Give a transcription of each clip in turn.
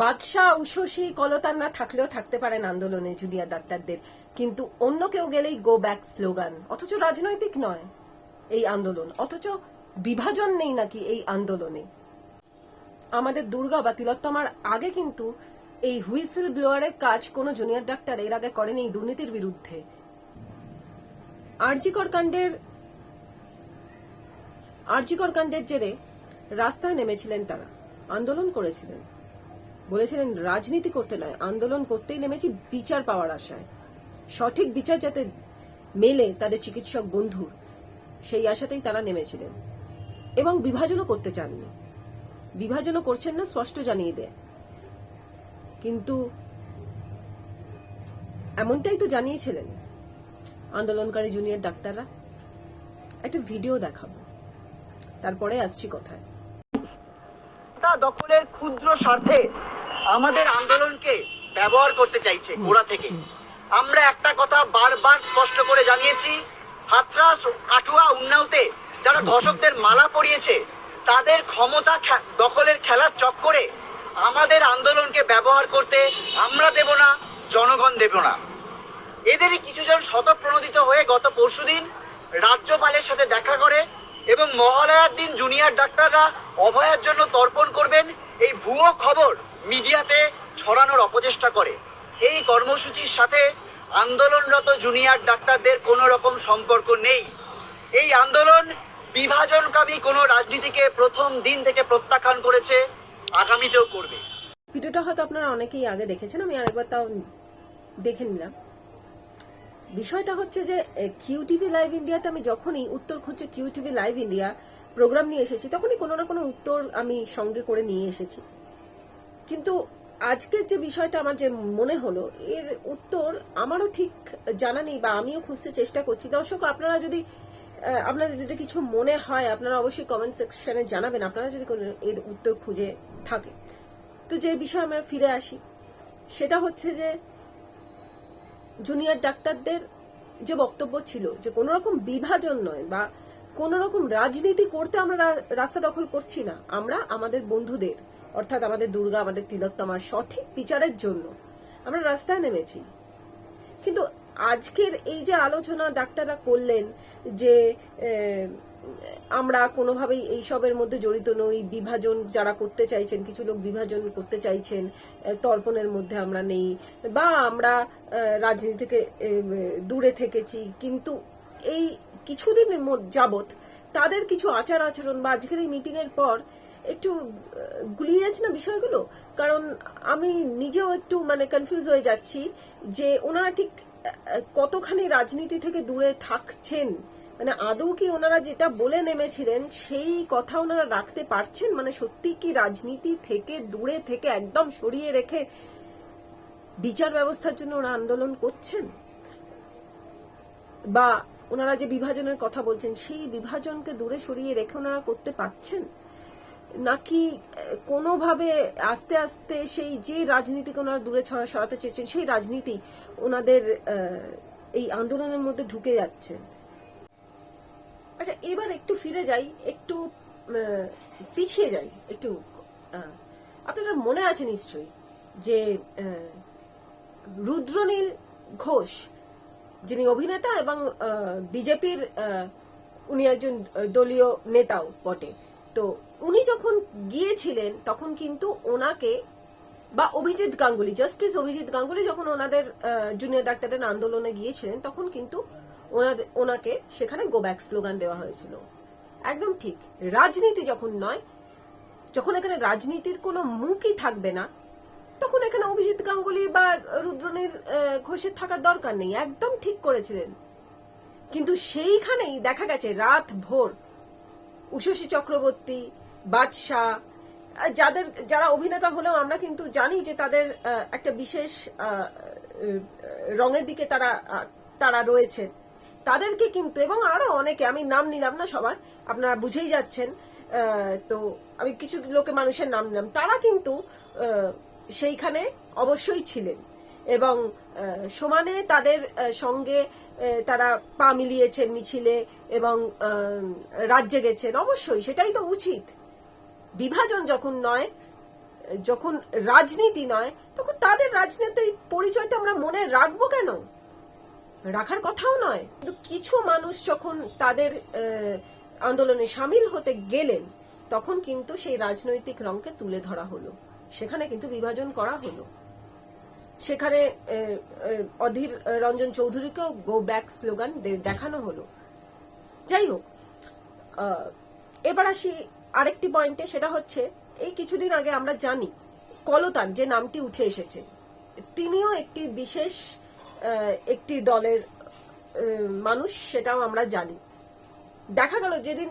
বাদশাহ, উশসী, কলতানরা থাকলেও থাকতে পারেন আন্দোলনে জুনিয়র ডাক্তারদের। কিন্তু অন্য কেউ গেলেই গো ব্যাক স্লোগান অথচ রাজনৈতিক নয় এই আন্দোলন, অথচ বিভাজন নেই নাকি এই আন্দোলনে। আমাদের দুর্গা বা তিলোত্তমার আগে কিন্তু এই হুইসেল ব্লোয়ারের কাজ কোনো জুনিয়র ডাক্তার এর আগে করেনি এই দুর্নীতির বিরুদ্ধে। আরজিকর কাণ্ডের আরজিকর কাণ্ডের জেরে রাস্তায় নেমেছিলেন তারা, আন্দোলন করেছিলেন। বলেছিলেন, রাজনীতি করতে নয়, আন্দোলন করতেই নেমেছি বিচার পাওয়ার আশায়। সঠিক বিচার যাতে মেলে তাদের চিকিৎসক বন্ধুর, সেই আশাতেই তারা নেমেছিলেন। এবং বিভাজনও করতে চাননি। বিভাজনও করছেন না, স্পষ্ট জানিয়ে দেয়। কিন্তু এমনটাই তো জানিয়েছিলেন আন্দোলনকারী জুনিয়র ডাক্তাররা। একটা ভিডিও দেখাবো। তারপরে আসছি কথায়। দখলের ক্ষুদ্র স্বার্থে আমাদের আন্দোলনকে ব্যবহার করতে চাইছে গোড়া থেকে। আমরা একটা কথা বারবার স্পষ্ট করে জানিয়েছি হাতরাস কাঠুয়া উন্নাওতে যারা ধর্ষকদের মালা পরিয়েছে তাদের ক্ষমতা দখলের খেলার চক্করে আমাদের আন্দোলনকে ব্যবহার করতে আমরা দেব না জনগণ দেব না। এদেরই কিছুজন শতপ্রণোদিত হয়ে গত পরশুদিন রাজ্যপালের সাথে দেখা করে এবং মহালয়ার দিন জুনিয়র ডাক্তাররা অভয়ার জন্য তর্পণ করবেন এই ভুয়ো খবর মিডিয়াতে ছড়ানোর অপচেষ্টা করে। এই কর্মসূচির সাথে আন্দোলনরত জুনিয়র ডাক্তারদের কোনো রকম সম্পর্ক নেই। এই আন্দোলন বিভাজনকামী কোনো রাজনীতিকে প্রথম দিন থেকে প্রত্যাখ্যান করেছে, আগামীতেও করবে। ভিডিওটা হয়তো আপনারা অনেকেই আগে দেখেছেন, আমি আরেকবার তাও দেখে নিলাম। বিষয়টা হচ্ছে যে কিউ টিভি লাইভ ইন্ডিয়াতে আমি যখনই উত্তর খুঁজছে Q TV live India program নিয়ে এসেছি, তখনই কোনো না কোনো উত্তর আমি সঙ্গে করে নিয়ে এসেছি। কিন্তু আজকের যে বিষয়টা আমার যে মনে হলো, এর উত্তর আমারও ঠিক জানা নেই বা আমিও খুঁজতে চেষ্টা করছি। দর্শক, আপনারা যদি আপনাদের যদি কিছু মনে হয়, আপনারা অবশ্যই কমেন্ট সেকশনে জানাবেন। আপনারা যদি কোনো এর উত্তর খুঁজে থাকে। তো যে বিষয়ে আমরা ফিরে আসি, সেটা হচ্ছে যে জুনিয়র ডাক্তারদের যে বক্তব্য ছিল যে কোনো রকম বিভাজন নয় বা কোনো রকম রাজনীতি করতে আমরা রাস্তা দখল করছি না, আমরা আমাদের বন্ধুদের অর্থাৎ আমাদের দুর্গা, আমাদের তিলোত্তমার সঠিক বিচারের জন্য আমরা রাস্তায় নেমেছি। কিন্তু আজকের এই যে আলোচনা ডাক্তাররা করলেন যে আমরা কোনোভাবেই এইসবের মধ্যে জড়িত নই, বিভাজন যারা করতে চাইছেন, কিছু লোক বিভাজন করতে চাইছেন তর্পণের মধ্যে আমরা নেই বা আমরা রাজনীতি থেকে দূরে থেকেছি। কিন্তু এই কিছুদিনের মধ্যে যাবত তাদের কিছু আচার আচরণ বা আজকের এই মিটিং এর পর একটু গুলিয়ে যাচ্ছে না বিষয়গুলো? কারণ আমি নিজেও একটু মানে কনফিউজ হয়ে যাচ্ছি যে ওনারা ঠিক কতখানি রাজনীতি থেকে দূরে থাকছেন? মানে আদৌ কি ওনারা যেটা বলে নেমেছিলেন, সেই কথা ওনারা রাখতে পারছেন? মানে সত্যি কি রাজনীতি থেকে দূরে থেকে একদম সরিয়ে রেখে বিচার ব্যবস্থার জন্য ওরা আন্দোলন করছেন? বা ওনারা যে বিভাজনের কথা বলছেন, সেই বিভাজনকে দূরে সরিয়ে রেখে ওনারা করতে পারছেন? নাকি কোনোভাবে আস্তে আস্তে সেই যে রাজনীতিকে ওনারা দূরে ছড়া, সরাতে চেয়েছেন, সেই রাজনীতি ওনাদের এই আন্দোলনের মধ্যে ঢুকে যাচ্ছে? আচ্ছা এবার একটু ফিরে যাই, একটু পিছিয়ে যাই, একটু আপনারা মনে আছে নিশ্চয়ই যে রুদ্রনীল ঘোষ যিনি অভিনেতা এবং বিজেপির উনি একজন দলীয় নেতাও বটে তো উনি যখন গিয়েছিলেন, তখন কিন্তু ওনাকে বা অভিজিৎ গাঙ্গুলি, জাস্টিস অভিজিৎ গাঙ্গুলি যখন ওনাদের জুনিয়র ডাক্তারের আন্দোলনে গিয়েছিলেন, তখন কিন্তু ওনাদের ওনাকে সেখানে গো ব্যাক স্লোগান দেওয়া হয়েছিল। একদম ঠিক। রাজনীতি যখন নয়, যখন এখানে রাজনীতির কোনো মুখই থাকবে না, তখন এখানে অভিজিৎ গাঙ্গুলি বা রুদ্রনীল ঘোষের থাকার দরকার নেই। একদম ঠিক করেছিলেন। কিন্তু সেইখানেই দেখা গেছে, রাত ভোর উষসী চক্রবর্তী, বাদশাহ যাদের, যারা অভিনেতা হলেও আমরা কিন্তু জানি যে তাদের একটা বিশেষ রঙের দিকে তারা তারা রয়েছে। তাদেরকে কিন্তু, এবং আরও অনেকে, আমি নাম নিলাম না সবার, আপনারা বুঝেই যাচ্ছেন তো আমি কিছু লোকে মানুষের নাম নিলাম। তারা কিন্তু সেইখানে অবশ্যই ছিলেন। এবং সমানে তাদের সঙ্গে তারা পা মিলিয়েছেন মিছিলে এবং রাজ্যে গেছেন। অবশ্যই সেটাই তো উচিত। বিভাজন যখন নয়, যখন রাজনীতি নয়, তখন তাদের রাজনীতির পরিচয়টা আমরা মনে রাখব কেন? রাখার কথাও নয়। কিন্তু কিছু মানুষ যখন তাদের আন্দোলনে সামিল হতে গেলেন, তখন কিন্তু সেই রাজনৈতিক রংকে তুলে ধরা হলো। সেখানে কিন্তু বিভাজন করা হলো। সেখানে অধীর রঞ্জন চৌধুরীকেও গো ব্যাক স্লোগান দেখানো হলো। যাই হোক এবার আসি আরেকটি পয়েন্টে সেটা হচ্ছে, এই কিছুদিন আগে আমরা জানি, কলতান যে নামটি উঠে এসেছে, তিনিও একটি বিশেষ একটি দলের মানুষ, সেটাও আমরা জানি। দেখা গেল যেদিন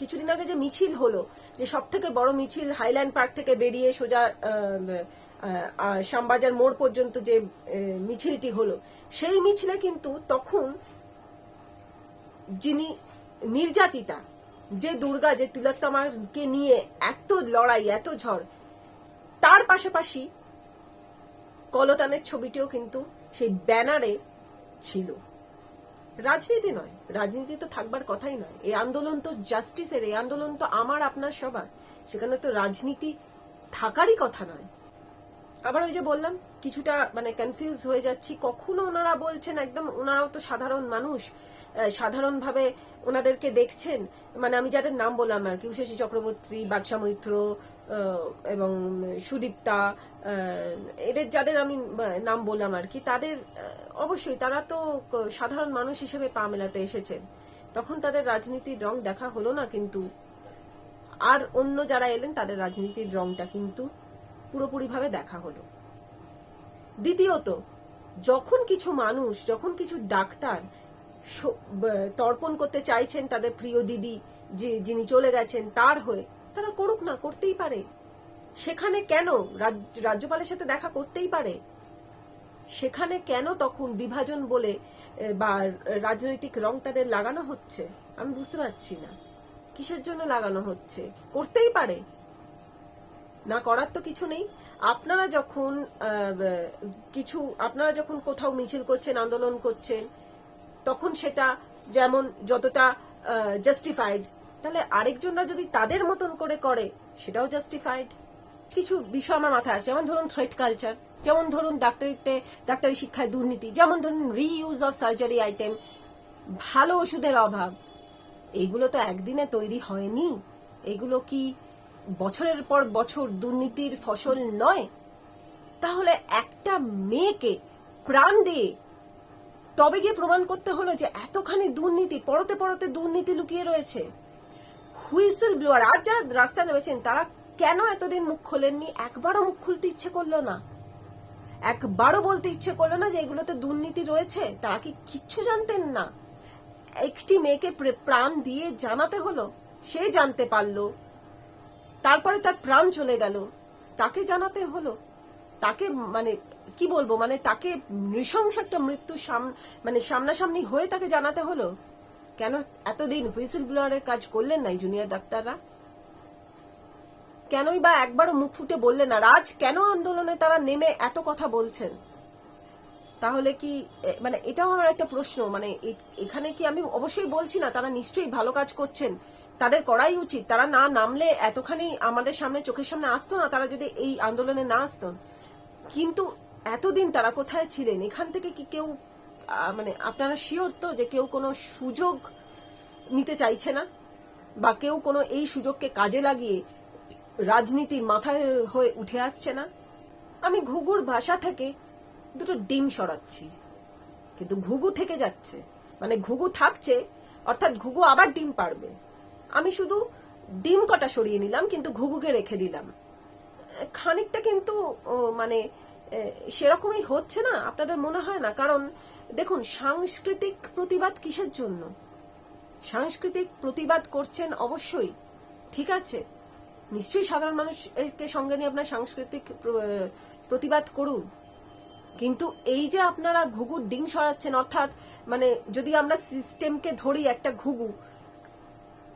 কিছুদিন আগে যে মিছিল হলো, যে সব থেকে বড় মিছিল হাইল্যান্ড পার্ক থেকে বেরিয়ে সোজা শ্যামবাজার মোড় পর্যন্ত যে মিছিলটি হলো, সেই মিছিলে কিন্তু তখন যিনি নির্যাতিতা, যে দুর্গা, যে তিলোত্তমাকে নিয়ে এত লড়াই, এত ঝড়, তার পাশাপাশি কলতানের ছবিটিও কিন্তু সেই ব্যানারে ছিল। রাজনীতি নয়, রাজনীতি তো থাকবার কথাই নয়। এই আন্দোলন তো জাস্টিসের এই আন্দোলন তো আমার, আপনার সবার। সেখানে তো রাজনীতি থাকারই কথা নয়। আবার ওই যে বললাম, কিছুটা মানে কনফিউজ হয়ে যাচ্ছি। কখনো ওনারা বলছেন একদম, ওনারাও তো সাধারণ মানুষ সাধারণভাবে ওনাদেরকে দেখছেন। মানে আমি যাদের নাম বললাম আর কি উষসী চক্রবর্তী, বাদশা মৈত্র এবং সুদীপ্তা এদের যাদের আমি নাম বললাম আর কি, তাদের অবশ্যই তারা তো সাধারণ মানুষ হিসেবে পা মেলাতে এসেছেন। তখন তাদের রাজনীতির রং দেখা হলো না কিন্তু, আর অন্য যারা এলেন তাদের রাজনীতির রংটা কিন্তু পুরোপুরিভাবে দেখা হলো। দ্বিতীয়ত, যখন কিছু মানুষ, যখন কিছু ডাক্তার তর্পণ করতে চাইছেন তাদের প্রিয় দিদি যে, যিনি চলে গেছেন তার হয়ে, তারা করুক না, করতেই পারে। সেখানে কেন রাজ- রাজ্যপালের সাথে দেখা করতেই পারে? সেখানে কেন তখন বিভাজন বলে বা রাজনৈতিক রং তাদের লাগানো হচ্ছে? আমি বুঝতে পারছি না। কিসের জন্য লাগানো হচ্ছে? করতেই পারে। না করার তো কিছু নেই। আপনারা যখন কিছু, আপনারা যখন কোথাও মিছিল করছেন, আন্দোলন করছেন, তখন সেটা যেমন যতটা জাস্টিফাইড তাহলে আরেকজনরা যদি তাদের মতন করে করে, সেটাও জাস্টিফাইড কিছু বিষয় আমার মাথায় আসে যেমন ধরুন থ্রেড কালচার যেমন ধরুন ডাক্তারিতে, ডাক্তারি শিক্ষায় দুর্নীতি, যেমন ধরুন রিইউজ অফ সার্জারি আইটেম ভালো ওষুধের অভাব, এইগুলো তো একদিনে তৈরি হয়নি। এগুলো কি বছরের পর বছর দুর্নীতির ফসল নয়, তাহলে একটা মেয়েকে প্রাণ দিয়ে তবে গিয়ে প্রমাণ করতে হলো যে এতখানি দুর্নীতি, পরতে পরতে দুর্নীতি লুকিয়ে রয়েছে। হুইসেল ব্লোয়ার, আর যারা রাস্তায় রয়েছেন, তারা কেন এতদিন মুখ খোলেননি? একবারও মুখ খুলতে ইচ্ছে করল না। একবারও বলতে ইচ্ছে করল না যে এগুলোতে দুর্নীতি রয়েছে, তারা কি কিচ্ছু জানতেন না? একটি মেয়েকে প্রে- প্রাণ দিয়ে জানাতে হলো, সে জানতে পারল। তারপরে তার প্রাণ চলে গেল। তাকে জানাতে হলো, তাকে মানে কি বলব মানে তাকে নৃশংস একটা মৃত্যু মানে সামনাসামনি হয়ে তাকে জানাতে হলো? কেন এতদিন হুইসেল ব্লোয়ারের কাজ করলেন না জুনিয়র ডাক্তাররা? কেনই বা একবারও মুখ ফুটে বললেন না। আজ কেন আন্দোলনে তারা নেমে এত কথা বলছেন? তাহলে কি মানে এটাও আমার একটা প্রশ্ন। মানে এখানে কি আমি অবশ্যই বলছি না, তারা নিশ্চয়ই ভালো কাজ করছেন। তাদের করাই উচিত। তারা না নামলে এতখানি আমাদের সামনে, চোখের সামনে আসতো না, তারা যদি এই আন্দোলনে না আসতো। কিন্তু এতদিন তারা কোথায় ছিলেন? এখান থেকে কি কেউ মানে আপনারা শিওর তো যে কেউ কোনো সুযোগ নিতে চাইছে না? বা কেউ কোনো এই সুযোগকে কাজে লাগিয়ে রাজনীতির মাথায় হয়ে উঠে আসছে না? আমি ঘুঘুর ভাষা থেকে দুটো ডিম সরাচ্ছি। কিন্তু ঘুঘু থেকে যাচ্ছে। মানে ঘুঘু থাকছে, অর্থাৎ ঘুঘু আবার ডিম পারবে আমি শুধু ডিম কটা সরিয়ে নিলাম, কিন্তু ঘুঘুকে রেখে দিলাম। খানিকটা কিন্তু মানে সেরকমই হচ্ছে না, আপনাদের মনে হয় না? কারণ, দেখুন, সাংস্কৃতিক প্রতিবাদ কিসের জন্য? সাংস্কৃতিক প্রতিবাদ করছেন অবশ্যই, ঠিক আছে? নিশ্চয়ই সাধারণ মানুষকে সঙ্গে নিয়ে আপনার সাংস্কৃতিক প্রতিবাদ করুন। কিন্তু এই যে আপনারা ঘুঘুর ডিম সরাচ্ছেন, অর্থাৎ মানে যদি আমরা সিস্টেমকে ধরি একটা ঘুঘু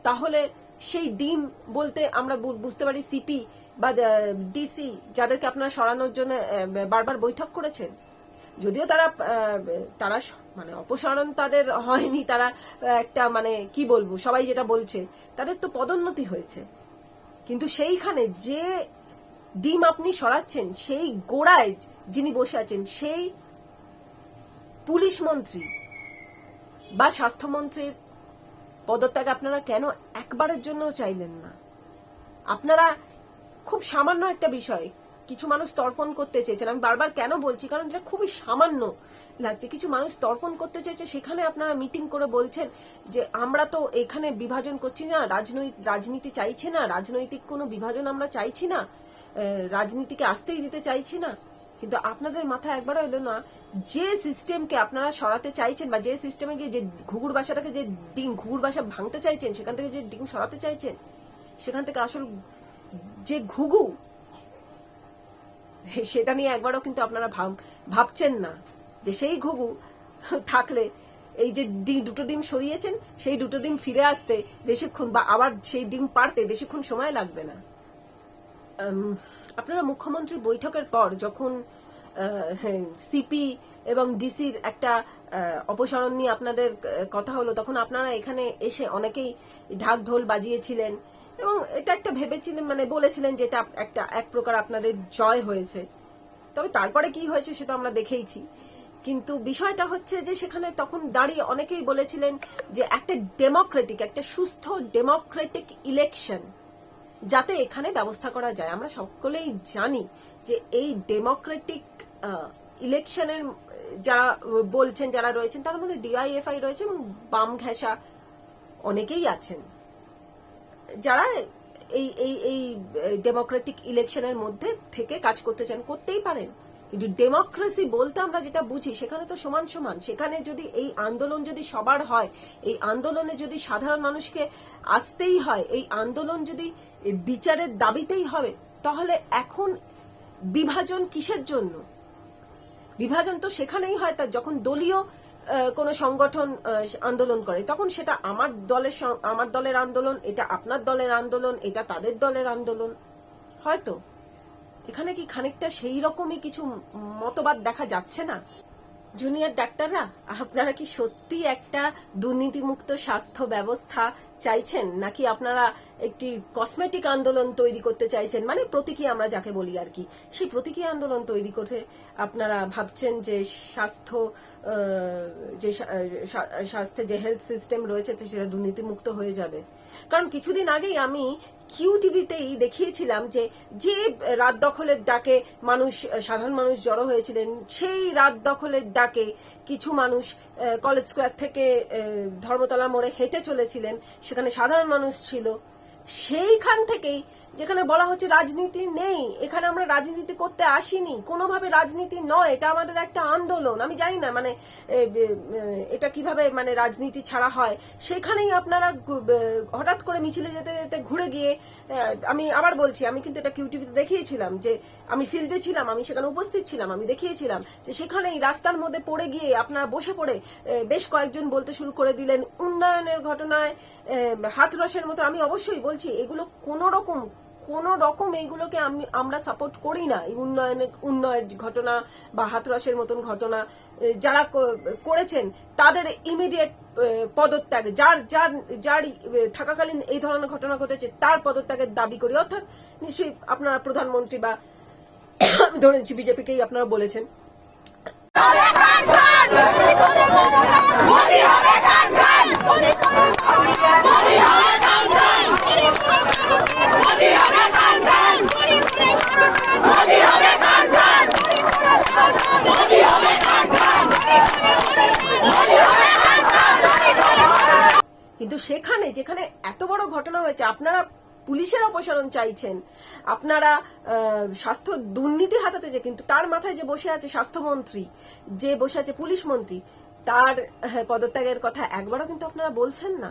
তাহলে সেই ডিম বলতে আমরা বুঝতে পারি সিপি বা ডিসি যাদেরকে আপনারা সরানোর জন্য বারবার বৈঠক করেছেন। যদিও তারা তারা মানে অপসারণ তাদের হয়নি, তারা একটা মানে কি বলব, সবাই যেটা বলছে, তাদের তো পদোন্নতি হয়েছে। কিন্তু সেইখানে যে ডিম আপনি সরাচ্ছেন, সেই গোড়ায় যিনি বসে আছেন, সেই পুলিশ মন্ত্রী বা স্বাস্থ্যমন্ত্রীর পদত্যাগ আপনারা কেন একবারের জন্য চাইলেন না? আপনারা খুব সামান্য একটা বিষয়, কিছু মানুষ তর্পণ করতে চেয়েছেন। আমি বারবার কেন বলছি? কারণ যেটা খুবই সামান্য লাগছে। কিছু মানুষ তর্পণ করতে চেয়েছে, সেখানে আপনারা মিটিং করে বলছেন যে, আমরা তো এখানে বিভাজন করছি না রাজনৈতিক রাজনীতি চাইছি না, রাজনৈতিক কোনো বিভাজন আমরা চাইছি না রাজনীতিকে আসতেই দিতে চাইছি না। কিন্তু আপনাদের মাথায় একবারও এলো না, যে সিস্টেমকে আপনারা সরাতে চাইছেন বা যে সিস্টেমে গিয়ে যে ঘুঘুর বাসাটাকে যে ডিম, ঘুঘুর বাসা ভাঙতে চাইছেন, সেখান থেকে যে ডিম সরাতে চাইছেন, সেখান থেকে আসল যে ঘুঘু, সেটা নিয়ে একবারও কিন্তু আপনারা ভাব- ভাবছেন না যে সেই ঘুঘু থাকলে এই যে দুটো ডিম সরিয়েছেন, সেই দুটো ডিম ফিরে আসতে বেশিক্ষণ বা আবার সেই ডিম পারতে বেশিক্ষণ সময় লাগবে না। আপনারা মুখ্যমন্ত্রীর বৈঠকের পর যখন সিপি এবং ডিসির একটা অপসারণ নিয়ে আপনাদের কথা হলো, তখন আপনারা এখানে এসে অনেকেই ঢাক ঢোল বাজিয়েছিলেন। এবং এটা একটা ভেবেছিলেন মানে বলেছিলেন যে এটা একটা, এক প্রকার আপনাদের জয় হয়েছে। তবে তারপরে কি হয়েছে সেটা আমরা দেখেইছি। কিন্তু বিষয়টা হচ্ছে যে সেখানে তখন দাঁড়িয়ে অনেকেই বলেছিলেন যে একটা ডেমোক্রেটিক, একটা সুস্থ ডেমোক্রেটিক ইলেকশন যাতে এখানে ব্যবস্থা করা যায়। আমরা সকলেই জানি যে এই ডেমোক্রেটিক ইলেকশনের, যারা বলছেন, যারা রয়েছেন, তার মধ্যে ডিআইএফআই রয়েছে এবং বাম ঘেঁষা অনেকেই আছেন। যারা এই এই এই ডেমোক্রেটিক ইলেকশনের মধ্যে থেকে কাজ করতে চান, করতেই পারেন। কিন্তু ডেমোক্রেসি বলতে আমরা যেটা বুঝি, সেখানে তো সমান সমান। সেখানে যদি এই আন্দোলন যদি সবার হয়, এই আন্দোলনে যদি সাধারণ মানুষকে আসতেই হয়, এই আন্দোলন যদি বিচারের দাবিতেই হবে, তাহলে এখন বিভাজন কিসের জন্য? বিভাজন তো সেখানেই হয় তার যখন দলীয় কোনো সংগঠন আন্দোলন করে, তখন সেটা আমার দলের আমার দলের আন্দোলন, এটা আপনার দলের আন্দোলন, এটা তাদের দলের আন্দোলন। হয়তো। এখানে কি খানিকটা সেই রকমই কিছু মতবাদ দেখা যাচ্ছে না? জুনিয়র ডাক্তাররা, আপনারা কি সত্যি একটা দুর্নীতিমুক্ত স্বাস্থ্য ব্যবস্থা চাইছেন নাকি আপনারা একটি কসমেটিক আন্দোলন তৈরি করতে চাইছেন? মানে প্রতীকী আমরা যাকে বলি আর কি। সেই প্রতীকী আন্দোলন তৈরি করে আপনারা ভাবছেন যে স্বাস্থ্য যে স্বা- স্বা- স্বাস্থ্যে যে হেলথ সিস্টেম রয়েছে সেটা দুর্নীতিমুক্ত হয়ে যাবে। কারণ কিছুদিন আগেই আমি কিউ টিভিতেই দেখিয়েছিলাম যে যে রাত দখলের ডাকে মানুষ, সাধারণ মানুষ জড়ো হয়েছিলেন, সেই রাত দখলের ডাকে কিছু মানুষ কলেজ স্কোয়ার থেকে ধর্মতলা মোড়ে হেঁটে চলেছিলেন। সেখানে সাধারণ মানুষ ছিল। সেইখান থেকেই যেখানে বলা হচ্ছে রাজনীতি নেই, এখানে আমরা রাজনীতি করতে আসিনি। কোনোভাবে রাজনীতি নয়, এটা আমাদের একটা আন্দোলন। আমি জানি না মানে এটা কীভাবে মানে রাজনীতি ছাড়া হয়। সেখানেই আপনারা হঠাৎ করে মিছিলে যেতে যেতে ঘুরে গিয়ে আমি আবার বলছি, আমি কিন্তু এটা কিউটিভিতে দেখিয়েছিলাম যে, আমি ফিল্ডে ছিলাম, আমি সেখানে উপস্থিত ছিলাম, আমি দেখিয়েছিলাম যে সেখানেই রাস্তার মধ্যে পড়ে গিয়ে আপনারা বসে পড়ে বেশ কয়েকজন বলতে শুরু করে দিলেন। উন্নয়নের ঘটনায় হাতরসের মতো আমি অবশ্যই বলছি, এগুলো কোনো রকম কোন রকম এইগুলোকে আমি, আমরা সাপোর্ট করি না। এই উন্নয়নের উন্নয়ন ঘটনা বা হাতরসের মতন ঘটনা যারা করেছেন, তাদের ইমিডিয়েট পদত্যাগ, যার যার যার থাকাকালীন এই ধরনের ঘটনা ঘটেছে, তার পদত্যাগের দাবি করি। অর্থাৎ নিশ্চয়ই আপনারা প্রধানমন্ত্রী বা আমি ধরে নিচ্ছি বিজেপিকেই আপনারা বলেছেন। কিন্তু সেখানে যেখানে এত বড় ঘটনা হয়েছে আপনারা পুলিশের অপসারণ চাইছেন। আপনারা স্বাস্থ্য দুর্নীতি হাতাতে যে কিন্তু তার মাথায় যে বসে আছে স্বাস্থ্যমন্ত্রী যে বসে আছে পুলিশ মন্ত্রী তার আহ, পদত্যাগের কথা একবারও কিন্তু আপনারা বলছেন না।